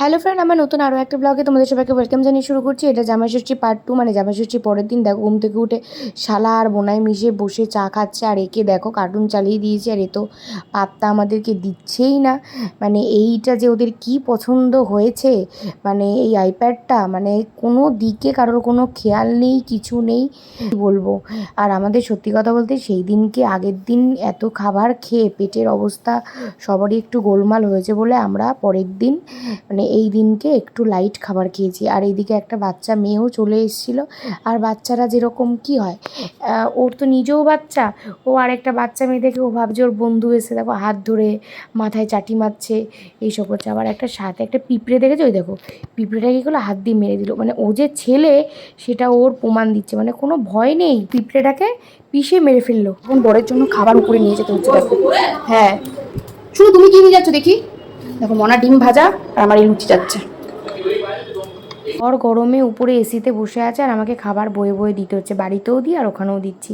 Hello friend আমার নতুন আরও একটা ব্লগে তোমাদের সবাইকে ওয়েলকাম জানিয়ে শুরু করছি। এটা জামাইষষ্ঠী পার্ট টু মানে জামাইষষ্ঠী পরের দিন, দেখো, ঘুম থেকে উঠে শালা আর বোনায় মিশে বসে চা খাচ্ছে, আর একে দেখো কার্টুন চালিয়ে দিয়েছে, আর এ তো পাত্তা আমাদেরকে দিচ্ছেই না। মানে এইটা যে ওদের কি পছন্দ হয়েছে মানে এই আইপ্যাডটা মানে কোনো দিকে কারোর কোনো খেয়াল নেই, কিছু নেই বলব? আর আমাদের সত্যি কথা বলতে সেই দিনকে আগের দিন এত খাবার খেয়ে পেটের অবস্থা সবারই একটু গোলমাল হয়েছে বলে আমরা পরের দিন মানে এই দিনকে একটু লাইট খাবার খেয়েছি। আর এইদিকে একটা বাচ্চা, মেয়েও চলে এসেছিল। আর বাচ্চারা যেরকম কি হয় ওর তো নিজেও বাচ্চা। ও আর একটা বাচ্চা মেয়ে দেখে ও ভাবছে ওর বন্ধু এসে দেখো হাত ধরে মাথায় চাটি মারছে, এইসব করছে। আবার একটা সাথে একটা পিঁপড়ে দেখেছ? ওই দেখো, পিঁপড়েটা কী করল? হাত দিয়ে মেরে দিল। মানে ও যে ছেলে, সেটা ওর প্রমাণ দিচ্ছে। মানে কোনো ভয় নেই পিঁপড়েটাকে, পিষে মেরে ফেলল। এখন বরের জন্য খাবার উপরে নিয়ে যেতে হচ্ছে, দেখো। হ্যাঁ। শুধু তুমি কি নিয়ে যাচ্ছ দেখি? দেখো, মনা ডিম ভাজা আর আমার এই লুচি যাচ্ছে। ওর গরমে উপরে এসিতে বসে আছে আর আমাকে খাবার বয়ে বয়ে দিতে হচ্ছে। বাড়িতেও দিই আর ওখানেও দিচ্ছি।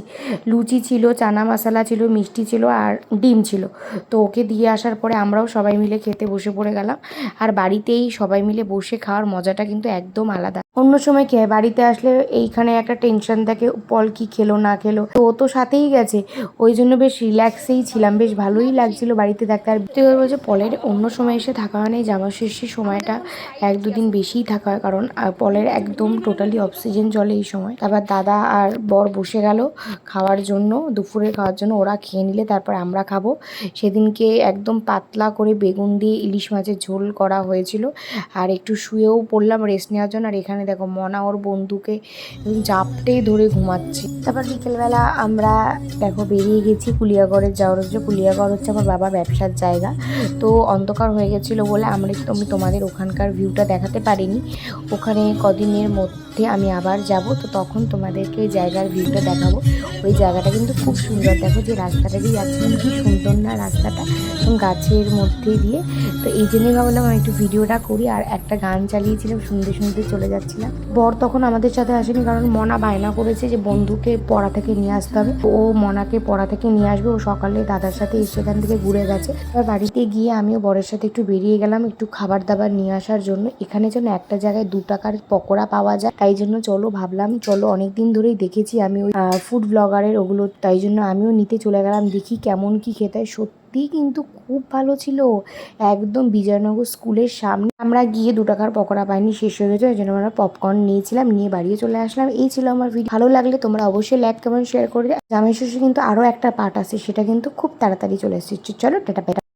লুচি ছিল, চানা মশলা ছিল, মিষ্টি ছিল আর ডিম ছিল। তো ওকে দিয়ে আসার পরে আমরাও সবাই মিলে খেতে বসে পড়ে গেলাম। আর বাড়িতেই সবাই মিলে বসে খাওয়ার মজাটা কিন্তু একদম আলাদা। অন্য সময় কে বাড়িতে আসলে এইখানে একটা টেনশন থাকে, পল কি খেলো, না খেলো। তো ও তো সাথেই গেছে, ওই জন্য বেশ রিল্যাক্সেই ছিলাম, বেশ ভালোই লাগছিল বাড়িতে থাকতে। আর তুই বলছে, পলের অন্য সময় এসে থাকা হয় না জামা শেষের সময়টা এক দুদিন বেশিই থাকা হয়, কারণ পলের একদম টোটালি অক্সিজেন চলে এই সময়। তারপর দাদা আর বর বসে গেল খাওয়ার জন্য, দুপুরে খাওয়ার জন্য, ওরা খেয়ে নিলে তারপর আমরা খাব। সেদিনকে একদম পাতলা করে বেগুন দিয়ে ইলিশ মাছের ঝোল করা হয়েছিল, আর একটু শুয়েও পড়লাম রেস্ট নেওয়ার জন্য, আর এখানে দেখো মনা ওর বন্ধুকে জাপটেই ধরে ঘুমাচ্ছি। তারপর বিকেলবেলা আমরা দেখো বেরিয়ে গেছি কুলিয়াগড়ের যাওয়ার হচ্ছে কুলিয়াগড় হচ্ছে আমার বাবা ব্যবসার জায়গা। তো অন্ধকার হয়ে গেছিল বলে আমরা আমি তোমাদের ওখানকার ভিউটা দেখাতে পারিনি। ওখানে কদিনের মধ্যে আমি আবার যাব। তো তখন তোমাদেরকে ওই জায়গার ভিউটা দেখাবো। ওই জায়গাটা কিন্তু খুব সুন্দর। দেখো যে রাস্তাটা দিয়ে যাচ্ছিলাম, কি সুন্দর না রাস্তাটা। এবং গাছের মধ্যে দিয়ে। তো এই জন্যই ভাবলাম আমি একটু ভিডিওটা করি। আর একটা গান চালিয়েছিলাম, শুনতে শুনতে চলে যাচ্ছিলাম বর তখন আমাদের সাথে আসেনি কারণ মনা বায়না করেছে যে বন্ধুকে পড়া থেকে নিয়ে আসতে হবে। ও মনাকে পড়া থেকে নিয়ে আসবে। ও সকালে দাদার সাথে সেখান থেকে ঘুরে গেছে। এবার বাড়িতে গিয়ে আমিও বরের সাথে একটু বেরিয়ে গেলাম একটু খাবার দাবার নিয়ে আসার জন্য। এখানে যেন একটা জায়গায় দু টাকার পকোড়া পাওয়া যায়। তাই জন্য চলো ভাবলাম, চলো অনেকদিন ধরেই দেখেছি আমি ওই ফুড ব্লগারের ওগুলো। তাই জন্য আমিও নিতে চলে গেলাম। দেখি কেমন কি খেতে হয়। সত্যিই কিন্তু খুব ভালো ছিল। একদম বিজয়নগর স্কুলের সামনে আমরা গিয়ে দু টাকার পকোড়া পাইনি, শেষ হয়ে গেছে, ওই জন্য আমরা পপকর্ন নিয়েছিলাম, নিয়ে বাড়িয়ে চলে আসলাম। এই ছিল আমার ভিডিও ভালো লাগলে তোমরা অবশ্যই লাইক কমেন্ট শেয়ার করে জামাই শেষে কিন্তু আরও একটা পার্ট আছে, সেটা কিন্তু খুব তাড়াতাড়ি চলে এসেছে। চলো, টাটা